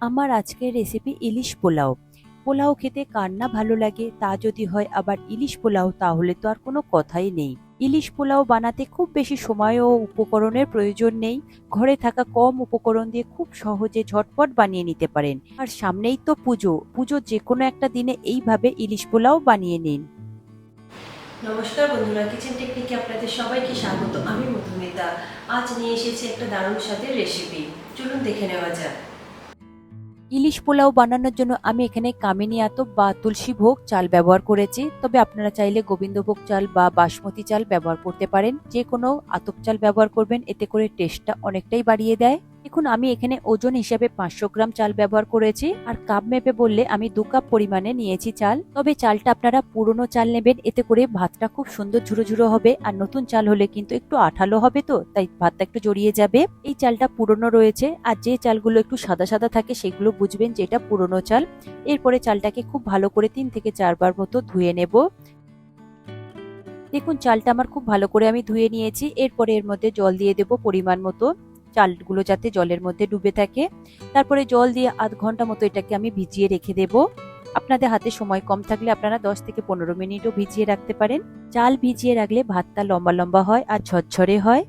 আমার আজকের রেসিপি ইলিশ পোলাও। পোলাও খেতে কার না ভালো লাগে, তা যদি হয় আবার ইলিশ পোলাও, তাহলে তো আর কোনো কথাই নেই। ইলিশ পোলাও বানাতে খুব বেশি সময় ও উপকরণের প্রয়োজন নেই। ঘরে থাকা কম উপকরণ দিয়ে খুব সহজে ঝটপট বানিয়ে নিতে পারেন। আর সামনেই তো পুজো। পুজো যে কোনো একটা দিনে এইভাবে ইলিশ পোলাও বানিয়ে নিন। নমস্কার বন্ধুরা কিচেন টেকনিকে আপনাদের সবাইকে স্বাগত। আমি মধুমিতা। আজ নিয়ে এসেছি একটা দারুণ স্বাদের রেসিপি চলুন দেখে নেওয়া যাক। ইলিশ পোলাও বানানোর জন্য আমি এখানে কামিনি আতপ বা তুলসী ভোগ চাল ব্যবহার করেছি। তবে আপনারা চাইলে গোবিন্দভোগ চাল বা বাসমতি চাল ব্যবহার করতে পারেন। যে কোনো আতপ চাল ব্যবহার করবেন, এতে করে টেস্টটা অনেকটাই বাড়িয়ে দেয়। দেখুন, আমি এখানে ওজন হিসাবে পাঁচশো গ্রাম চাল ব্যবহার করেছি, আর কাপ মেপে বললে আমি দু কাপ পরিমাণে নিয়েছি চাল। তবে চালটা আপনারা পুরনো চাল নেবেন, এতে করে ভাতটা খুব সুন্দর ঝুরো হবে, আর নতুন চাল হলে কিন্তু একটু আঠালো হবে তো, তাই ভাতটা একটু জড়িয়ে যাবে। এই চালটা পুরনো রয়েছে, আর যে চালগুলো একটু সাদা সাদা থাকে সেগুলো বুঝবেন যে এটা পুরনো চাল। এরপরে চালটাকে খুব ভালো করে তিন থেকে চারবার মতো ধুয়ে নেব। দেখুন, চালটা আমার খুব ভালো করে আমি ধুয়ে নিয়েছি, এরপরে এর মধ্যে জল দিয়ে দেব পরিমাণ মতো। চালগুলো যাতে জলের মধ্যে ডুবে থাকে। তারপরে জল দিয়ে আধ ঘণ্টা মতো এটাকে আমি ভিজিয়ে রেখে দেব। আপনাদের হাতে সময় কম থাকলে আপনারা দশ থেকে পনেরো মিনিটও ভিজিয়ে রাখতে পারেন। চাল ভিজিয়ে রাখলে ভাতটা লম্বা লম্বা হয় আর ঝরঝরে হয়।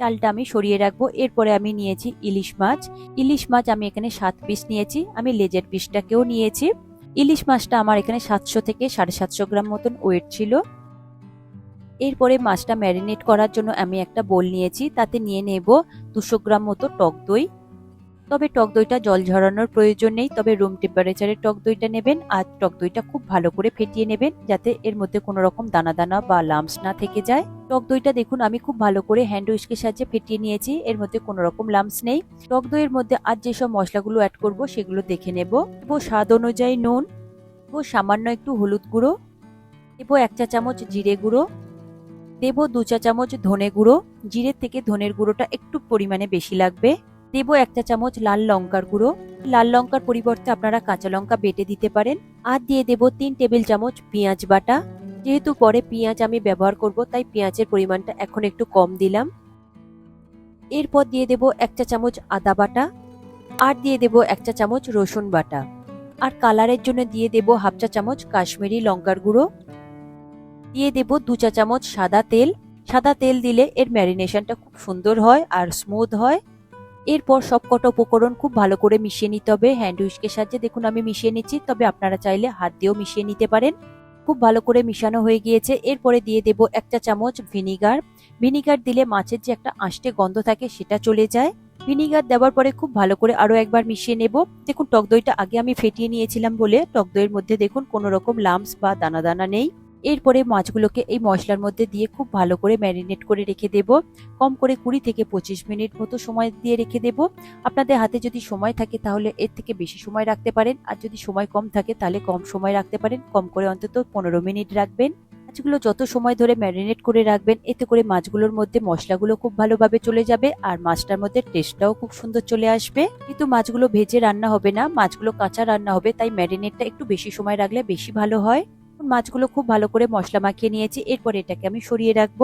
চালটা আমি সরিয়ে রাখব। এরপরে আমি নিয়েছি ইলিশ মাছ। ইলিশ মাছ আমি এখানে সাত পিস নিয়েছি। আমি লেজের পিসটাকেও নিয়েছি। ইলিশ মাছটা আমার এখানে সাতশো থেকে সাড়ে সাতশো গ্রাম মতন ওয়েট ছিল। এরপরে মাছটা ম্যারিনেট করার জন্য আমি একটা বোল নিয়েছি, তাতে নিয়ে নেব দুশো গ্রাম মতো টক দই। তবে টক দইটা জল ঝরানোর প্রয়োজন নেই, তবে রুম টেম্পারেচারের টক দইটা নেবেন আর টক দইটা খুব ভালো করে ফেটিয়ে নেবেন যাতে এর মধ্যে কোনো রকম দানা দানা বা লামস না থেকে যায়। টক দইটা দেখুন, আমি খুব ভালো করে হ্যান্ড উইস্কের সাহায্যে ফেটিয়ে নিয়েছি, এর মধ্যে কোনো রকম লামস নেই। টক দইয়ের মধ্যে আর যেসব মশলাগুলো অ্যাড করব সেগুলো দেখে নেব। দেব স্বাদ অনুযায়ী নুন, দেবো সামান্য একটু হলুদ গুঁড়ো এবং এক চা চামচ জিরে গুঁড়ো দেবো দু চা চামচ ধনে গুঁড়ো, জিরের থেকে ধনের গুঁড়োটা একটু পরিমাণে বেশি লাগবে। দেবো এক চা চামচ লাল লঙ্কার গুঁড়ো। লাল লঙ্কার পরিবর্তে আপনারা কাঁচা লঙ্কা বেটে দিতে পারেন। আর দিয়ে দেবো তিন টেবিল চামচ পেঁয়াজ বাটা। যেহেতু পরে পেঁয়াজ আমি ব্যবহার করব, তাই পেঁয়াজের পরিমাণটা এখন একটু কম দিলাম। এরপর দিয়ে দেবো এক চা চামচ আদা বাটা। আর দিয়ে দেবো এক চা চামচ রসুন বাটা। আর কালারের জন্য দিয়ে দেবো হাফ চা চামচ কাশ্মীরি লঙ্কার গুঁড়ো। দিয়ে দেব দু চা চামচ সাদা তেল। সাদা তেল দিলে এর ম্যারিনেশনটা খুব সুন্দর হয় আর স্মুথ হয়। এরপর সবকটা উপকরণ খুব ভালো করে মিশিয়ে নিতে হবে। হ্যান্ড উইস্কের সাহায্যে দেখুন আমি মিশিয়ে নিচ্ছি, তবে আপনারা চাইলে হাত দিয়েও মিশিয়ে নিতে পারেন। খুব ভালো করে মিশানো হয়ে গিয়েছে। এরপরে দিয়ে দেব একটা চামচ ভিনিগার ভিনিগার দিলে মাছের যে একটা আষ্টে গন্ধ থাকে সেটা চলে যায়। ভিনিগার দেওয়ার পরে খুব ভালো করে আরও একবার মিশিয়ে নেব। দেখুন টক দইটা আগে আমি ফেটিয়ে নিয়েছিলাম বলে টক দইয়ের মধ্যে দেখুন কোনো রকম লামস বা দানা দানা নেই। এরপরে মাছগুলোকে এই মশলার মধ্যে দিয়ে খুব ভালো করে ম্যারিনেট করে রেখে দেব। কম করে কুড়ি থেকে পঁচিশ মিনিট মতো সময় দিয়ে রেখে দেব। আপনাদের হাতে যদি সময় থাকে তাহলে এর থেকে বেশি সময় রাখতে পারেন। আর যদি সময় কম থাকে তাহলে কম সময় রাখতে পারেন। কম করে অন্তত পনেরো মিনিট রাখবেন। মাছগুলো যত সময় ধরে ম্যারিনেট করে রাখবেন, এতে করে মাছগুলোর মধ্যে মশলাগুলো খুব ভালোভাবে চলে যাবে আর মাছটার মধ্যে টেস্টটাও খুব সুন্দর চলে আসবে। কিন্তু মাছগুলো ভেজে রান্না হবে না। মাছগুলো কাঁচা রান্না হবে, তাই ম্যারিনেটটা একটু বেশি সময় রাখলে বেশি ভালো হয়। মাছগুলো খুব ভালো করে মশলা মাখিয়ে নিয়েছি। এরপর এটাকে আমি সরিয়ে রাখব।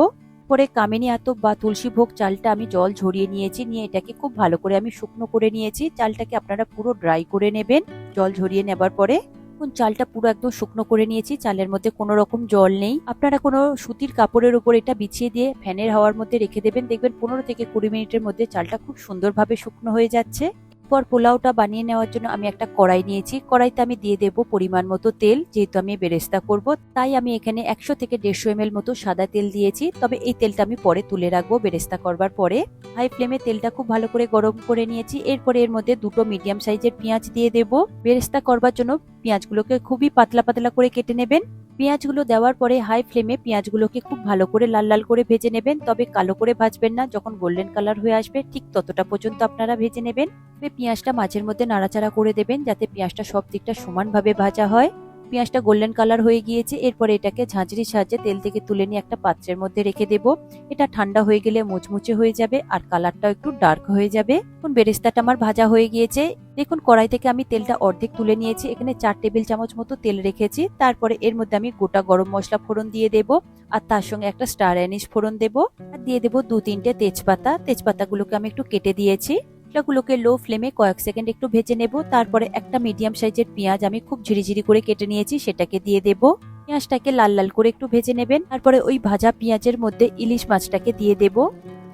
পরে কামিনী আতপ বা তুলসী ভোগ চালটা আমি জল ঝরিয়ে নিয়েছি। নিয়ে এটাকে খুব ভালো করে আমি শুকনো করে নিয়েছি। চালটাকে আপনারা পুরো ড্রাই করে নেবেন জল ঝরিয়ে নেবার পরে। এখন চালটা পুরো একদম শুকনো করে নিয়েছি। চালের মধ্যে কোনো রকম জল নেই। আপনারা কোনো সুতির কাপড়ের উপর এটা বিছিয়ে দিয়ে ফ্যানের হাওয়ার মধ্যে রেখে দেবেন। দেখবেন পনেরো থেকে কুড়ি মিনিটের মধ্যে চালটা খুব সুন্দরভাবে শুকনো হয়ে যাচ্ছে। পর পোলাওটা বানিয়ে নেওয়ার জন্য আমি একটা কড়াই নিয়েছি। কড়াইতে আমি দিয়ে দেব পরিমাণ মতো তেল, যেহেতু আমি বেরেস্তা করব, তাই আমি এখানে একশো থেকে দেড়শো এম মতো সাদা তেল দিয়েছি। তবে এই তেলটা আমি পরে তুলে রাখব বেরেস্তা করবার পরে। হাই ফ্লেমে তেলটা খুব ভালো করে গরম করে নিয়েছি। এরপরে এর মধ্যে দুটো মিডিয়াম সাইজের পেঁয়াজ দিয়ে দেব। বেরেস্তা করবার জন্য পেঁয়াজগুলোকে খুবই পাতলা পাতলা করে কেটে নেবেন। পেঁয়াজগুলো দেওয়ার পরে হাই ফ্লেমে পেঁয়াজগুলোকে খুব ভালো করে লাল লাল করে ভেজে নেবেন। তবে কালো করে ভাজবেন না। যখন গোল্ডেন কালার হয়ে আসবে, ঠিক ততটা পর্যন্ত আপনারা ভেজে নেবেন। পেঁয়াজটা মাঝের মধ্যে নাড়াচাড়া করে দেবেন, যাতে পেঁয়াজটা সব দিকটা সমানভাবে ভাজা হয়। পেঁয়াজটা গোল্ডেন কালার হয়ে গিয়েছে, এরপরে এটাকে ঝাঁঝরির সাহায্যে তেল থেকে তুলে নিয়ে একটা পাত্রের মধ্যে রেখে দেব। এটা ঠান্ডা হয়ে গেলে মুচমুচে হয়ে যাবে আর কালারটাও একটু ডার্ক হয়ে যাবে। এখন বেরেস্তাটা আমার ভাজা হয়ে গিয়েছে। দেখুন, কড়াই থেকে আমি তেলটা অর্ধেক তুলে নিয়েছি। এখানে চার টেবিল চামচ মতো তেল রেখেছি। তারপরে এর মধ্যে আমি গোটা গরম মশলা ফোড়ন দিয়ে দেব আর তার সঙ্গে একটা স্টার অ্যানিস ফোড়ন দেব। আর দিয়ে দেব দু তিনটে তেজপাতা। তেজপাতাগুলোকে আমি একটু কেটে দিয়েছি। মশলাগুলোকে লো ফ্লেমে কয়েক সেকেন্ড একটু ভেজে নেব, তারপরে একটা মিডিয়াম সাইজের পেঁয়াজ আমি খুব ঝিরিঝিরি করে কেটে নিয়েছি, সেটাকে দিয়ে দেব। পেঁয়াজটাকে লাল লাল করে একটু ভেজে নেবেন, তারপরে ওই ভাজা পেঁয়াজের মধ্যে ইলিশ মাছটাকে দিয়ে দেব।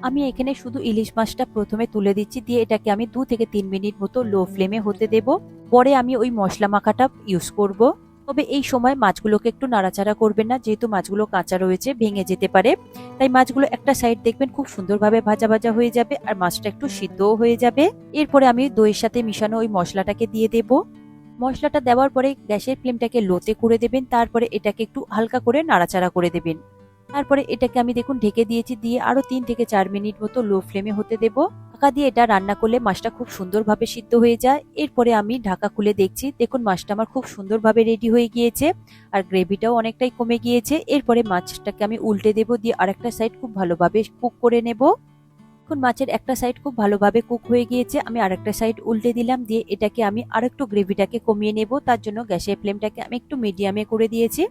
আমি এখানে শুধু ইলিশ মাছটা প্রথমে তুলে দিচ্ছি, দিয়ে এটাকে আমি দু থেকে তিন মিনিট মতো লো ফ্লেমে হতে দেব। পরে আমি ওই মশলা মাখাটা ইউজ করব। তবে এই সময় মাছগুলোকে একটু নাড়াচাড়া করবেন না, যেহেতু মাছগুলো কাঁচা রয়েছে, ভেঙে যেতে পারে। তাই মাছগুলো একটা সাইড দেখবেন, খুব সুন্দরভাবে ভাজা ভাজা হয়ে যাবে আর মাছটা একটু সিদ্ধও হয়ে যাবে। এরপরে আমি দইয়ের সাথে মিশানো ওই মশলাটাকে দিয়ে দেব। মশলাটা দেওয়ার পরে গ্যাসের ফ্লেমটাকে লোতে করে দেবেন, তারপরে এটাকে একটু হালকা করে নাড়াচাড়া করে দেবেন। তারপরে এটাকে আমি দেখুন ঢেকে দিয়েছি, দিয়ে আরও তিন থেকে চার মিনিট মতো লো ফ্লেমে হতে দেব। ঢাকা দিয়ে এটা রান্না করলে মাছটা খুব সুন্দরভাবে সিদ্ধ হয়ে যায়। এরপরে আমি ঢাকা খুলে দেখছি। দেখুন, মাছটা আমার খুব সুন্দরভাবে রেডি হয়ে গিয়েছে আর গ্রেভিটাও অনেকটাই কমে গিয়েছে। এরপরে মাছটাকে আমি উল্টে দেবো দিয়ে আরেকটা সাইড খুব ভালোভাবে কুক করে নেব। এখন মাছের একটা সাইড খুব ভালোভাবে কুক হয়ে গিয়েছে, আমি আরেকটা সাইড উল্টে দিলাম, দিয়ে এটাকে আমি আরেকটু গ্রেভিটাকে কমিয়ে নেব, তার জন্য গ্যাসের ফ্লেমটাকে আমি একটু মিডিয়ামে করে দিয়েছি।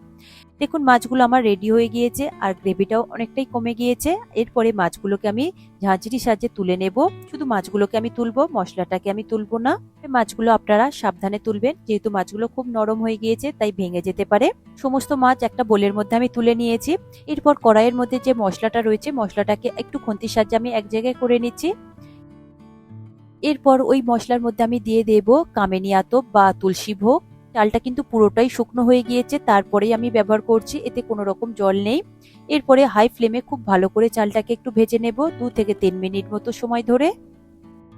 দেখুন, মাছগুলো আমার রেডি হয়ে গিয়েছে, আর গ্রেভিটাও অনেকটাই কমে গিয়েছে। এরপরে মাছগুলোকে আমি ঝাঁঝরির সাহায্যে তুলে নেব। শুধু মাছগুলোকে আমি তুলবো, মশলাটাকে আমি তুলবো না। মাছগুলো আপনারা সাবধানে তুলবেন, যেহেতু মাছগুলো খুব নরম হয়ে গিয়েছে, তাই ভেঙে যেতে পারে। সমস্ত মাছ একটা বোলের মধ্যে আমি তুলে নিয়েছি। এরপর কড়াইয়ের মধ্যে যে মশলাটা রয়েছে, মশলাটাকে একটু খন্তির সাহায্যে আমি এক জায়গায় করে নিচ্ছি। এরপর ওই মশলার মধ্যে আমি দিয়ে দেব কামেনি আতপ বা তুলসী ভোগ। চালটা কিন্তু পুরোটাই শুকনো হয়ে গিয়েছে, তারপরেই আমি ব্যবহার করছি, এতে কোনো রকম জল নেই। এরপরে হাই ফ্লেমে খুব ভালো করে চালটাকে একটু ভেজে নেব, দু থেকে তিন মিনিট মতো সময় ধরে।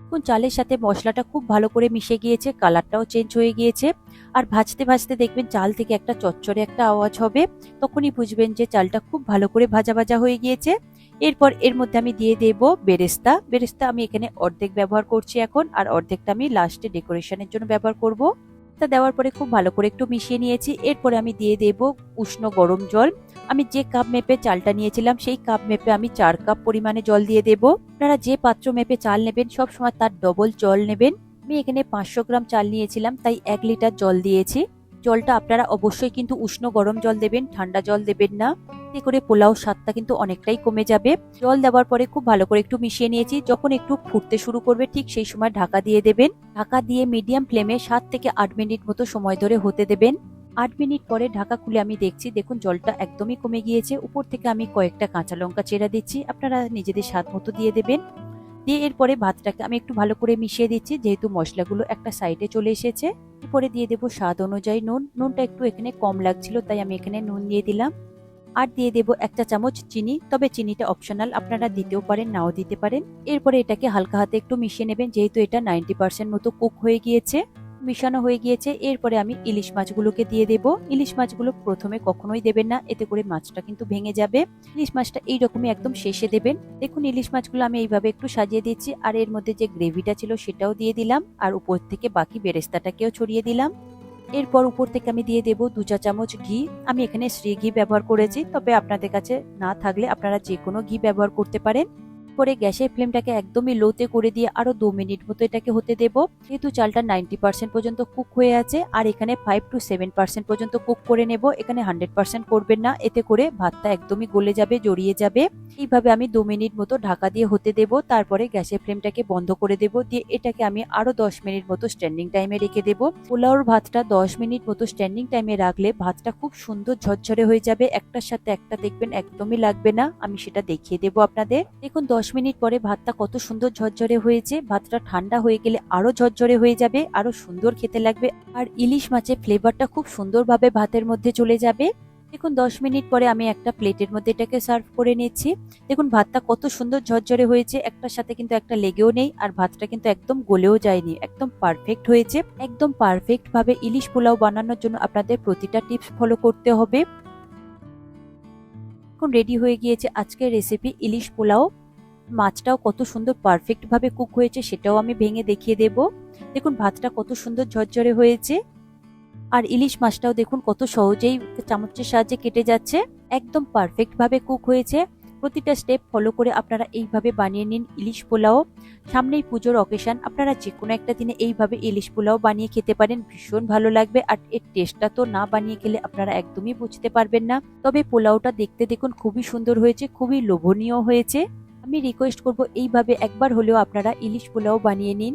এখন চালের সাথে মশলাটা খুব ভালো করে মিশে গিয়েছে, কালারটাও চেঞ্জ হয়ে গিয়েছে। আর ভাজতে ভাজতে দেখবেন চাল থেকে একটা চচ্চড়ে একটা আওয়াজ হবে, তখনই বুঝবেন যে চালটা খুব ভালো করে ভাজা ভাজা হয়ে গিয়েছে। এরপর এর মধ্যে আমি দিয়ে দেব বেরেস্তা। বেরেস্তা আমি এখানে অর্ধেক ব্যবহার করছি এখন, আর অর্ধেকটা আমি লাস্টে ডেকোরেশনের জন্য ব্যবহার করব। তা দেওয়ার পরে খুব ভালো করে একটু মিশিয়ে নিয়েছি। এরপরে আমি দিয়ে দেব উষ্ণ গরম জল। আমি যে কাপ মেপে চালটা নিয়েছিলাম, সেই কাপ মেপে আমি চার কাপ পরিমাণে জল দিয়ে দেব। আপনারা যে পাত্র মেপে চাল নেবেন, সব সময় তার ডবল জল নেবেন। আমি এখানে পাঁচশো গ্রাম চাল নিয়েছিলাম, তাই এক লিটার জল দিয়েছি। জলটা আপনারা অবশ্যই কিন্তু উষ্ণ গরম জল দেবেন, ঠান্ডা জল দেবেন না। এতে করে পোলাও স্বাদটা কিন্তু অনেকটাই কমে যাবে। জল দেওয়ার পরে খুব ভালো করে একটু মিশিয়ে নিয়েছি। যখন একটু ফুটতে শুরু করবে, ঠিক সেই সময় ঢাকা দিয়ে দেবেন। ঢাকা দিয়ে মিডিয়াম ফ্লেমে সাত থেকে আট মিনিট মতো সময় ধরে হতে দেবেন। আট মিনিট পরে ঢাকা খুলে আমি দেখছি, দেখুন জলটা একদমই কমে গিয়েছে। উপর থেকে আমি কয়েকটা কাঁচা লঙ্কা চেরা দিচ্ছি। আপনারা নিজেদের স্বাদ মতো দিয়ে দেবেন। দিয়ে এরপরে ভাতটাকে আমি একটু ভালো করে মিশিয়ে দিচ্ছি, যেহেতু মশলাগুলো একটা সাইডে চলে এসেছে। এরপরে দিয়ে দেবো স্বাদ অনুযায়ী নুন। নুনটা একটু এখানে কম লাগছিল, তাই আমি এখানে নুন দিয়ে দিলাম। আর দিয়ে দেবো একটা চামচ চিনি, তবে চিনিটা অপশনাল আপনারা দিতেও পারেন, নাও দিতে পারেন। এরপরে এটাকে হালকা হাতে একটু মিশিয়ে নেবেন, যেহেতু এটা নাইনটি পার্সেন্ট মতো কুক হয়ে গিয়েছে, মিশানো হয়ে গিয়েছে। এরপরে আমি ইলিশ মাছগুলোকে দিয়ে দেব। ইলিশ মাছগুলো প্রথমে কখনোই দেবেন না, এতে করে মাছটা কিন্তু ভেঙে যাবে। ইলিশ মাছটা এইরকমই একদম শেষে দেবেন। দেখুন, ইলিশ মাছগুলো আমি এইভাবে একটু সাজিয়ে দিচ্ছি, আর এর মধ্যে যে গ্রেভিটা ছিল সেটাও দিয়ে দিলাম, আর উপর থেকে বাকি বেরেস্তাটাকেও ছড়িয়ে দিলাম। এরপর উপর থেকে আমি দিয়ে দেবো দু চা চামচ ঘি। আমি এখানে শ্রী ঘি ব্যবহার করেছি, তবে আপনাদের কাছে না থাকলে আপনারা যে কোনো ঘি ব্যবহার করতে পারেন। পরে গ্যাসের ফ্লেমটাকে একদমই লোতে করে দিয়ে আরও দু মিনিট মতো এটাকে হতে দেব। যেহেতু চালটা নাইনটি পার্সেন্ট পর্যন্ত কুক হয়ে আছে, আর এখানে ফাইভ টু সেভেন পার্সেন্ট পর্যন্ত কুক করে নেব। এখানে হান্ড্রেড পার্সেন্ট করবেন না, এতে করে ভাতটা একদমই গলে যাবে, জড়িয়ে যাবে। এইভাবে আমি দু মিনিট মতো ঢাকা দিয়ে হতে দেব, তারপরে গ্যাসের ফ্লেমটাকে বন্ধ করে দেব। দিয়ে এটাকে আমি আরও দশ মিনিট মতো স্ট্যান্ডিং টাইমে রেখে দেব। পোলাওর ভাতটা দশ মিনিট মতো স্ট্যান্ডিং টাইমে রাখলে ভাতটা খুব সুন্দর ঝরঝরে হয়ে যাবে। একটার সাথে একটা দেখবেন একদমই লাগবে না। আমি সেটা দেখিয়ে দেব আপনাদের। দেখুন, দশ মিনিট পরে ভাতটা কত সুন্দর ঝরঝরে হয়েছে, ভাতটা ঠান্ডা হয়ে গেলে আরও ঝরঝরে হয়ে যাবে, আরও সুন্দর খেতে লাগবে। আর ইলিশ মাছের ফ্লেভারটা খুব সুন্দরভাবে ভাতের মধ্যে চলে যাবে। দেখুন, দশ মিনিট পরে আমি একটা প্লেটের মধ্যে এটাকে সার্ভ করে নিচ্ছি। দেখুন, ভাতটা কত সুন্দর ঝরঝরে হয়েছে, একটার সাথে কিন্তু একটা লেগেও নেই, আর ভাতটা কিন্তু একদম গলেও যায়নি, একদম পারফেক্ট হয়েছে। একদম পারফেক্ট ভাবে ইলিশ পোলাও বানানোর জন্য আপনাদের প্রতিটা টিপস ফলো করতে হবে। এখন রেডি হয়ে গিয়েছে আজকের রেসিপি ইলিশ পোলাও। মাছটাও কত সুন্দর পারফেক্ট ভাবে কুক হয়েছে, সেটাও আমি ভেঙে দেখিয়ে দেব। দেখুন, ভাতটা কত সুন্দর ঝরঝরে হয়েছে। আর ইলিশ মাছটাও দেখুন, কত সহজেই চামচের সাহায্যে কেটে যাচ্ছে। একদম পারফেক্ট ভাবে কুক হয়েছে। প্রতিটা স্টেপ ফলো করে আপনারা এইভাবে বানিয়ে নিন ইলিশ পোলাও। সামনেই পুজোর অকেশন আপনারা যে কোনো একটা দিনে এইভাবে ইলিশ পোলাও বানিয়ে খেতে পারেন। ভীষণ ভালো লাগবে আর এর টেস্টটা তো না বানিয়ে খেলে আপনারা একদমই বুঝতে পারবেন না। তবে পোলাওটা দেখতে দেখুন, খুবই সুন্দর হয়েছে, খুবই লোভনীয় হয়েছে। আমি রিকোয়েস্ট করব এইভাবে একবার হলেও আপনারা ইলিশ পোলাও বানিয়ে নিন।